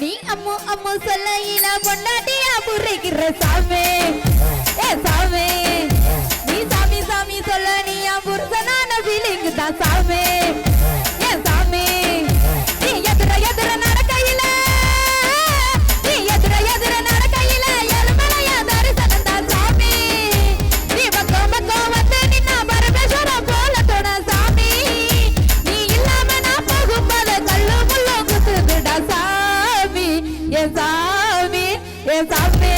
நீ அம்மு அம்மு சொல்ல பொண்டாட்டியா புரிக்கிற சாமே? சாமி என் சாமி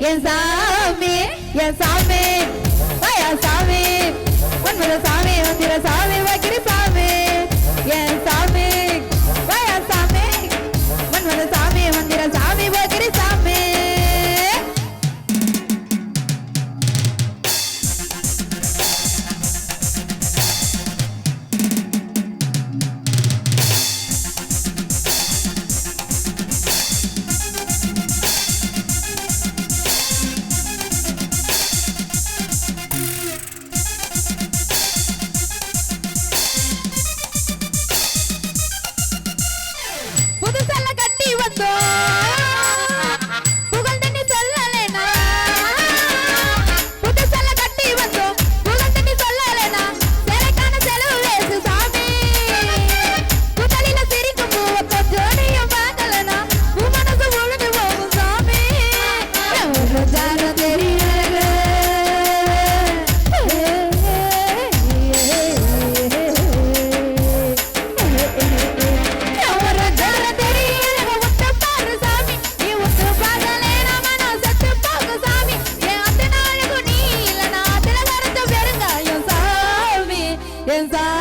என் சாமி என் சாமி. சாமி. உன்மத சாமி வந்திர சாமி. defensa.